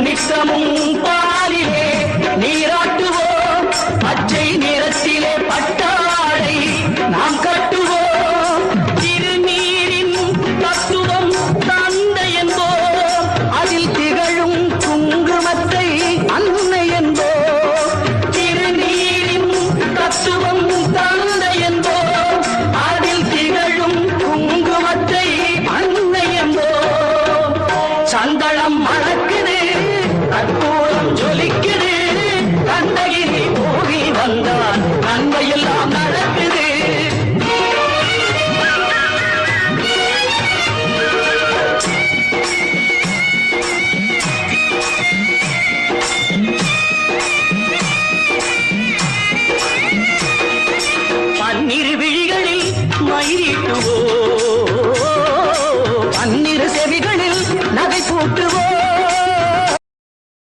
நித்தமும் பாலிலே நீராட்டுவோம். பச்சை நிறத்திலே பட்டாடை நாம் கட்டுவோம். திருநீரின் தத்துவம் தந்தை என்போம். அதில் திகழும் குங்குமத்தை அன்னை என்போம். திருநீரின் தத்துவம் தந்தை என்போம். அதில் திகழும் குங்குமத்தை அன்னை என்போம். சந்தளம் மணக்குது வந்தால் நன்மையெல்லாம் நடக்குது. பன்னிரு விழிகளில் மயிரிட்டுவோம்